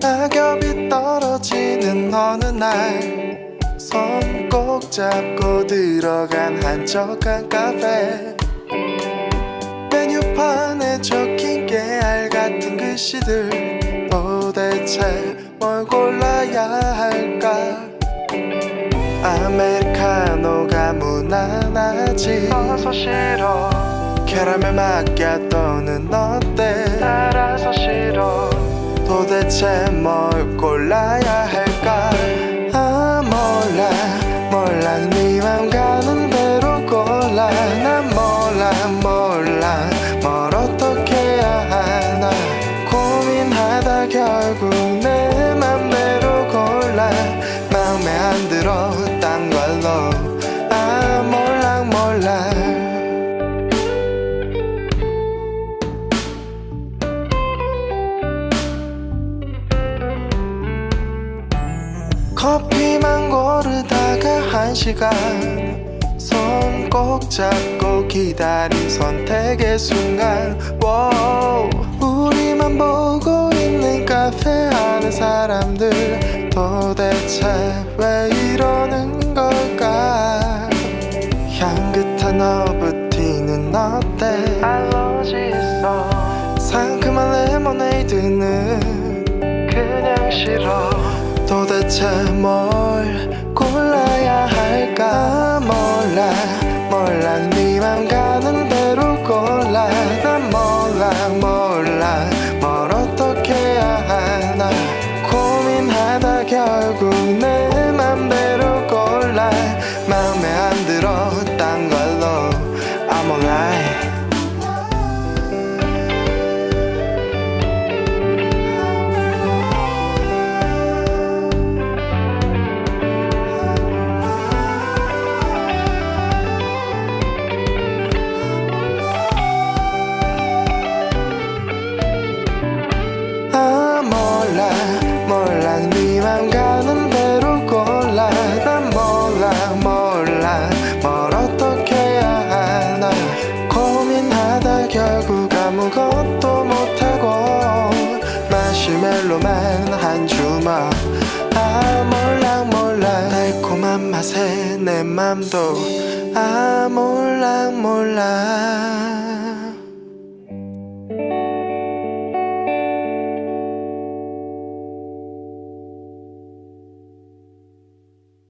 낙엽이 떨어지는 어느 날 손 꼭 잡고 들어간 한적한 카페. 메뉴판에 적힌 깨알 같은 글씨들 도대체 뭘 골라야 할까? 아메리카노가 무난하지. 어서 싫어. 캐러멜 마키아토는 어때? 따라서 싫어 도대체 뭘 골라야 할까 아 몰라 몰라. 네맘 가는 대로 골라. 난 몰라 몰라. 뭘 어떻게 해야 하나 고민하다 결국 내 맘대로 골라. 마음에 안 들어 딴 걸로 커피만 고르다가 한 시간. 손 꼭 잡고 기다린 선택의 순간. Wow, 우리만 보고 있는 카페 하는 사람들 도대체 왜 이러는 걸까? 향긋한 허브티는 어때? 알러지 있어 상큼한 레모네이드는 그냥 싫어 도대체 뭘 골라야 할까? 몰라 몰라. 네맘 가는 대로 골라. 난 몰라 몰라. 뭘 어떻게 해야 하나. 고민하다 결국 내 아무것도 못하고 마시멜로만 한 주먹. 아 몰라 달콤한 맛에 내 맘도. 아 몰라